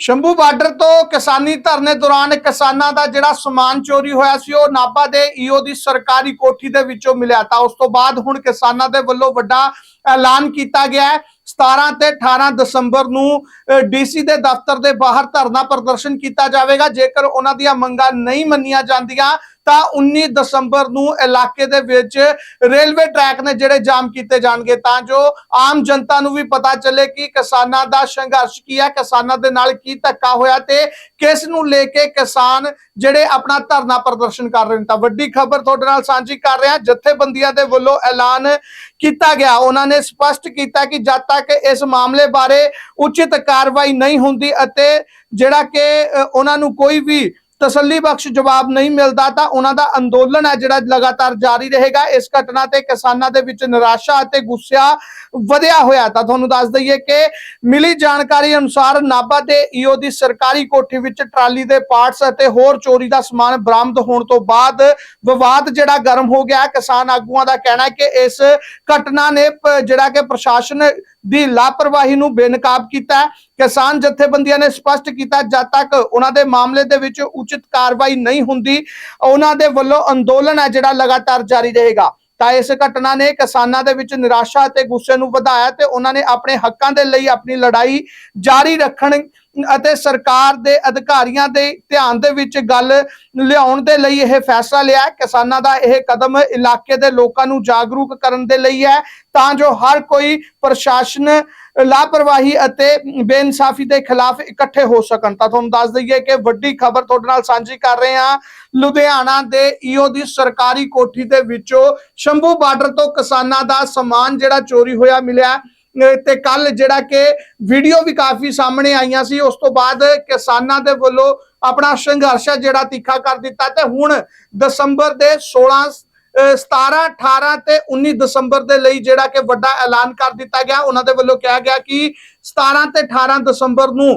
Shambhu border ਤੋਂ ਕਿਸਾਨੀ ਧਰਨੇ ਦੌਰਾਨ ਕਿਸਾਨਾਂ ਦਾ ਜਿਹੜਾ ਸਮਾਨ ਚੋਰੀ ਹੋਇਆ ਸੀ, ਉਹ ਨਾਭਾ ਦੇ ਈਓ ਦੀ ਸਰਕਾਰੀ ਕੋਠੀ ਦੇ ਵਿੱਚੋਂ ਮਿਲਿਆ ਤਾਂ ਉਸ ਤੋਂ ਬਾਅਦ ਹੁਣ ਕਿਸਾਨਾਂ ਦੇ ਵੱਲੋਂ ਵੱਡਾ ਐਲਾਨ ਕੀਤਾ ਗਿਆ ਹੈ। 17 ਤੇ 18 ਦਸੰਬਰ ਨੂੰ ਡੀਸੀ ਦੇ ਦਫ਼ਤਰ ਦੇ ਬਾਹਰ ਧਰਨਾ ਪ੍ਰਦਰਸ਼ਨ ਕੀਤਾ ਜਾਵੇਗਾ। ਜੇਕਰ ਉਹਨਾਂ ਦੀਆਂ ਮੰਗਾਂ ਨਹੀਂ ਮੰਨੀਆਂ ਜਾਂਦੀਆਂ ਤਾਂ 19 ਦਸੰਬਰ ਨੂੰ ਇਲਾਕੇ ਦੇ ਵਿੱਚ ਰੇਲਵੇ ਟਰੈਕ ਨੇ ਜਿਹੜੇ ਜਾਮ ਕੀਤੇ ਜਾਣਗੇ, ਤਾਂ ਜੋ ਆਮ ਜਨਤਾ ਨੂੰ ਵੀ ਪਤਾ ਚੱਲੇ ਕਿ ਕਿਸਾਨਾਂ ਦਾ ਸੰਘਰਸ਼ ਕੀ ਹੈ, ਕਿਸਾਨਾਂ ਦੇ ਨਾਲ ਕੀ ਧੱਕਾ ਹੋਇਆ ਤੇ ਕਿਸ ਨੂੰ ਲੈ ਕੇ ਕਿਸਾਨ ਜਿਹੜੇ ਆਪਣਾ ਧਰਨਾ ਪ੍ਰਦਰਸ਼ਨ ਕਰ ਰਹੇ ਨੇ। ਤਾਂ ਵੱਡੀ ਖਬਰ ਤੁਹਾਡੇ ਨਾਲ ਸਾਂਝੀ ਕਰ ਰਿਹਾ, ਜਥੇਬੰਦੀਆਂ ਦੇ ਵੱਲੋਂ ਐਲਾਨ ਕੀਤਾ ਗਿਆ। ਉਹਨਾਂ ਨੇ ਸਪਸ਼ਟ ਕੀਤਾ ਕਿ ਜਦ ਤੱਕ ਇਸ ਮਾਮਲੇ ਬਾਰੇ ਉਚਿਤ ਕਾਰਵਾਈ ਨਹੀਂ ਹੁੰਦੀ ਅਤੇ ਜਿਹੜਾ ਕਿ ਉਹਨਾਂ ਨੂੰ ਕੋਈ ਵੀ ਤਸੱਲੀ ਬਖਸ਼ ਜਵਾਬ ਨਹੀਂ ਮਿਲਦਾ ਤਾਂ ਉਹਨਾਂ ਦਾ ਅੰਦੋਲਨ ਹੈ ਜਿਹੜਾ ਲਗਾਤਾਰ ਜਾਰੀ ਰਹੇਗਾ। ਇਸ ਘਟਨਾ ਤੇ ਕਿਸਾਨਾਂ ਦੇ ਵਿੱਚ ਨਿਰਾਸ਼ਾ ਅਤੇ ਗੁੱਸਾ ਵਧਿਆ ਹੋਇਆ ਤਾਂ ਤੁਹਾਨੂੰ ਦੱਸ ਦਈਏ ਕਿ ਮਿਲੀ ਜਾਣਕਾਰੀ ਅਨੁਸਾਰ ਨਾਭਾ ਦੇ ਈਓ ਦੀ ਸਰਕਾਰੀ ਕੋਠੀ ਵਿੱਚ ਟਰਾਲੀ ਦੇ ਪਾਰਟਸ ਅਤੇ ਹੋਰ ਚੋਰੀ ਦਾ ਸਮਾਨ ਬਰਾਮਦ ਹੋਣ ਤੋਂ ਬਾਅਦ ਵਿਵਾਦ ਜਿਹੜਾ ਗਰਮ ਹੋ ਗਿਆ। ਕਿਸਾਨ ਆਗੂਆਂ ਦਾ ਕਹਿਣਾ ਹੈ ਕਿ ਇਸ ਘਟਨਾ ਨੇ ਜਿਹੜਾ ਕਿ ਪ੍ਰਸ਼ਾਸਨ ਦੀ ਲਾਪਰਵਾਹੀ ਨੂੰ ਬੇਨਕਾਬ ਕੀਤਾ ਹੈ। ਕਿਸਾਨ ਜਥੇਬੰਦੀਆਂ ਨੇ ਸਪਸ਼ਟ ਕੀਤਾ ਜਦ ਤੱਕ ਉਹਨਾਂ ਦੇ ਮਾਮਲੇ ਦੇ ਵਿੱਚ ਉਚਿਤ ਕਾਰਵਾਈ ਨਹੀਂ ਹੁੰਦੀ, ਉਹਨਾਂ ਦੇ ਵੱਲੋਂ ਅੰਦੋਲਨ ਹੈ ਜਿਹੜਾ ਲਗਾਤਾਰ ਜਾਰੀ ਰਹੇਗਾ। ਤਾਂ ਇਸ ਘਟਨਾ ਨੇ ਕਿਸਾਨਾਂ ਦੇ ਵਿੱਚ ਨਿਰਾਸ਼ਾ ਅਤੇ ਗੁੱਸੇ ਨੂੰ ਵਧਾਇਆ ਤੇ ਉਹਨਾਂ ਨੇ ਆਪਣੇ ਹੱਕਾਂ ਦੇ ਲਈ ਆਪਣੀ ਲੜਾਈ ਜਾਰੀ ਰੱਖਣ ਅਤੇ ਸਰਕਾਰ ਦੇ ਅਧਿਕਾਰੀਆਂ ਦੇ ਧਿਆਨ ਦੇ ਵਿੱਚ ਗੱਲ ਲਿਆਉਣ ਦੇ ਲਈ ਇਹ ਫੈਸਲਾ ਲਿਆ ਕਿਸਾਨਾਂ ਦਾ ਇਹ ਕਦਮ ਇਲਾਕੇ ਦੇ ਲੋਕਾਂ ਨੂੰ ਜਾਗਰੂਕ ਕਰਨ ਦੇ ਲਈ ਹੈ। ਤਾਂ ਜੋ ਹਰ ਕੋਈ ਪ੍ਰਸ਼ਾਸਨ ਲਾਪਰਵਾਹੀ ਅਤੇ ਬੇਇਨਸਾਫੀ ਦੇ ਖਿਲਾਫ ਇਕੱਠੇ ਹੋ ਸਕਣ। ਤਾਂ ਤੁਹਾਨੂੰ ਦੱਸ ਦਈਏ ਕਿ ਵੱਡੀ ਖਬਰ ਤੁਹਾਡੇ ਨਾਲ ਸਾਂਝੀ ਕਰ ਰਹੇ ਹਾਂ। ਲੁਧਿਆਣਾ ਦੇ ਈਓ ਦੀ ਸਰਕਾਰੀ ਕੋਠੀ ਦੇ ਵਿੱਚੋਂ ਸ਼ੰਭੂ ਬਾਰਡਰ ਤੋਂ ਕਿਸਾਨਾਂ ਦਾ ਸਮਾਨ ਜਿਹੜਾ ਚੋਰੀ ਹੋਇਆ, ਮਿਲਿਆ। ਤੇ ਕੱਲ ਜਿਹੜਾ ਕਿ ਵੀਡੀਓ ਵੀ ਕਾਫੀ ਸਾਹਮਣੇ ਆਈਆਂ ਸੀ, ਉਸ ਤੋਂ ਬਾਅਦ ਕਿਸਾਨਾਂ ਦੇ ਵੱਲੋਂ ਆਪਣਾ ਸੰਘਰਸ਼ ਹੈ ਜਿਹੜਾ ਤਿੱਖਾ ਕਰ ਦਿੱਤਾ ਤੇ ਹੁਣ ਦਸੰਬਰ ਦੇ 16 ਅਹ 17 18 ਤੇ 19 ਦਸੰਬਰ ਦੇ ਲਈ ਜਿਹੜਾ ਕਿ ਵੱਡਾ ਐਲਾਨ ਕਰ ਦਿੱਤਾ ਗਿਆ। ਉਹਨਾਂ ਦੇ ਵੱਲੋਂ ਕਿਹਾ ਗਿਆ ਕਿ 17 ਤੇ 18 ਦਸੰਬਰ ਨੂੰ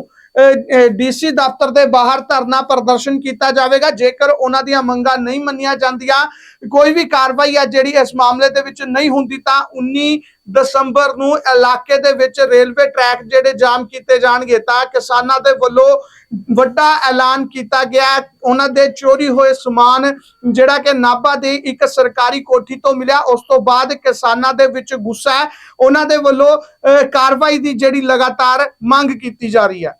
ਡੀਸੀ ਦਫ਼ਤਰ ਦੇ ਬਾਹਰ ਧਰਨਾ ਪ੍ਰਦਰਸ਼ਨ ਕੀਤਾ ਜਾਵੇਗਾ। ਜੇਕਰ ਉਹਨਾਂ ਦੀਆਂ ਮੰਗਾਂ ਨਹੀਂ ਮੰਨੀਆਂ ਜਾਂਦੀਆਂ ਕੋਈ ਵੀ ਕਾਰਵਾਈ ਹੈ ਜਿਹੜੀ ਇਸ ਮਾਮਲੇ ਦੇ ਵਿੱਚ ਨਹੀਂ ਹੁੰਦੀ ਤਾਂ 19 ਦਸੰਬਰ ਨੂੰ ਇਲਾਕੇ ਦੇ ਵਿੱਚ ਰੇਲਵੇ ਟਰੈਕ ਜਿਹੜੇ ਜਾਮ ਕੀਤੇ ਜਾਣਗੇ ਤਾਂ ਕਿਸਾਨਾਂ ਦੇ ਵੱਲੋਂ ਵੱਡਾ ਐਲਾਨ ਕੀਤਾ ਗਿਆ ਉਹਨਾਂ ਦੇ ਚੋਰੀ ਹੋਏ ਸਮਾਨ ਜਿਹੜਾ ਕਿ ਨਾਭਾ ਦੀ ਇੱਕ ਸਰਕਾਰੀ ਕੋਠੀ ਤੋਂ ਮਿਲਿਆ ਉਸ ਤੋਂ ਬਾਅਦ ਕਿਸਾਨਾਂ ਦੇ ਵਿੱਚ ਗੁੱਸਾ ਹੈ। ਉਹਨਾਂ ਦੇ ਵੱਲੋਂ ਅਹ, ਕਾਰਵਾਈ ਦੀ ਜਿਹੜੀ ਲਗਾਤਾਰ ਮੰਗ ਕੀਤੀ ਜਾ ਰਹੀ ਹੈ।